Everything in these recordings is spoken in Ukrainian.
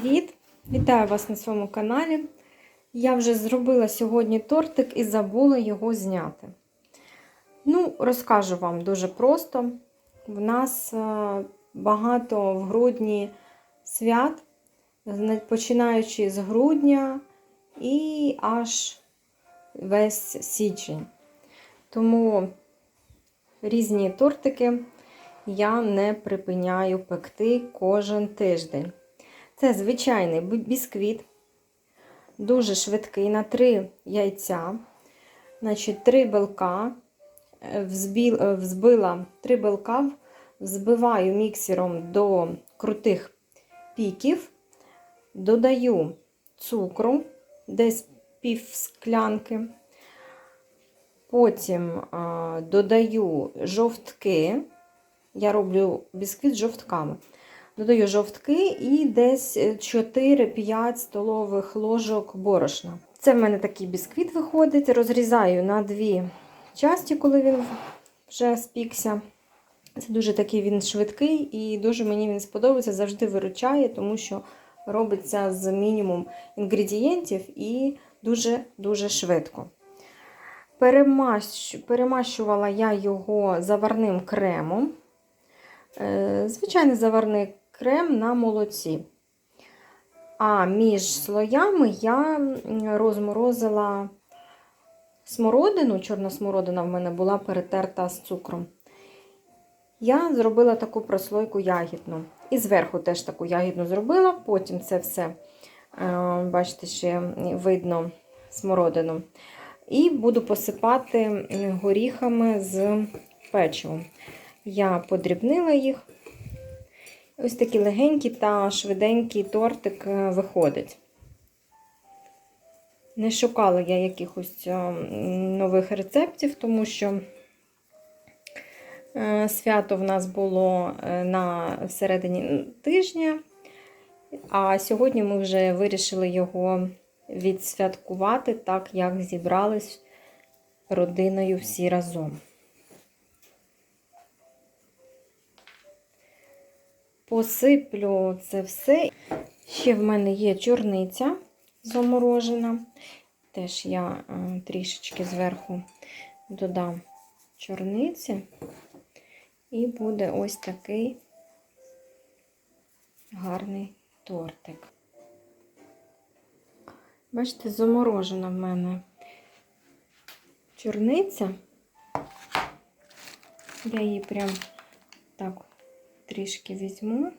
Привіт! Вітаю вас на своєму каналі. Я вже зробила сьогодні тортик і забула його зняти. Ну, розкажу вам дуже просто. В нас е, багато в грудні свят, починаючи з грудня і аж весь січень. Тому різні тортики я не припиняю пекти кожен тиждень. Це звичайний бісквіт, дуже швидкий на 3 яйця, значить 3 белка, е, е, взбила 3 белка, взбиваю міксером до крутих піків, додаю цукру, десь пів склянки. Потім а, додаю жовтки. Я роблю бісквіт з жовтками. Додаю жовтки і десь 4-5 столових ложок борошна. Це в мене такий бісквіт виходить. Розрізаю на дві часті, коли він вже спікся. Це дуже такий він швидкий і дуже мені він сподобається, завжди виручає, тому що робиться з мінімум інгредієнтів і дуже-дуже швидко. Перемащувала я його заварним кремом. Е, Звичайний заварний крем на молоці. А між слоями я розморозила смородину, чорна смородина в мене була перетерта з цукром. Я зробила таку прослойку ягідну. І зверху теж таку ягідну зробила, потім це все, е, бачите, ще видно смородину. І буду посипати горіхами з печивом. Я подрібнила їх. Ось такий легенький та швиденький тортик е, виходить. Не шукала я якихось е, нових рецептів, тому що е, свято в нас було на середині тижня, а сьогодні ми вже вирішили його відсвяткувати так, як зібрались родиною всі разом. Посиплю це все. Ще в мене є чорниця заморожена. Теж я е, трішечки зверху додам чорниці. І буде ось такий гарний тортик. Бачите, заморожена в мене чорниця. Я її прям так трішки візьму.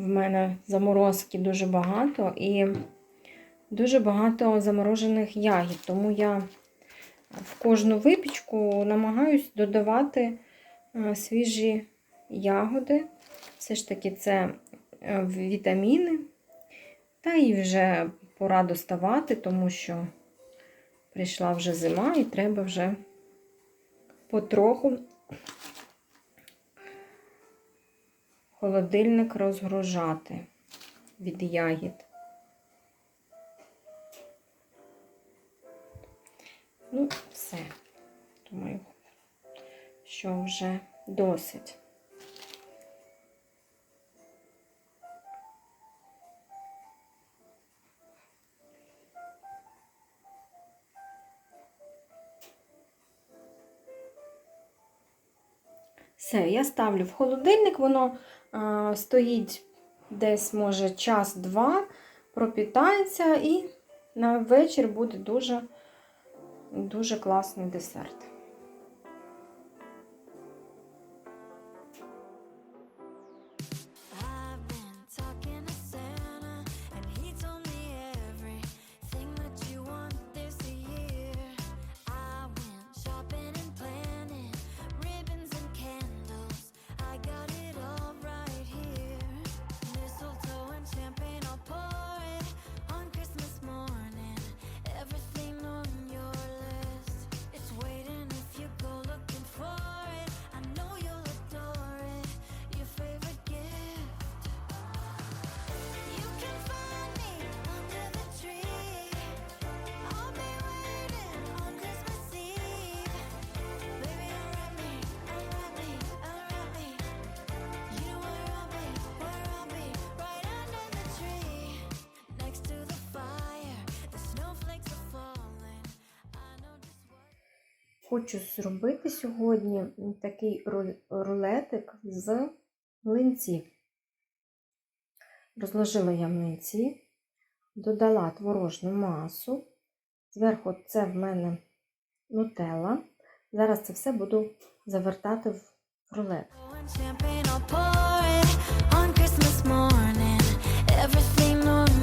В мене заморозки дуже багато і дуже багато заморожених ягід. Тому я в кожну випічку намагаюсь додавати е, свіжі ягоди. Все ж таки, це е, вітаміни. Та і вже пора доставати, тому що прийшла вже зима і треба вже потроху холодильник розгружати від ягід. Ну, все. Думаю, що вже досить. Все, я ставлю в холодильник, воно стоїть десь, може, час-два, пропітається і на вечір буде дуже, дуже класний десерт. Хочу зробити сьогодні такий рулетик з млинців. Розложила я млинці, додала творожну масу. Зверху це в мене нутелла. Зараз це все буду завертати в рулет. Everything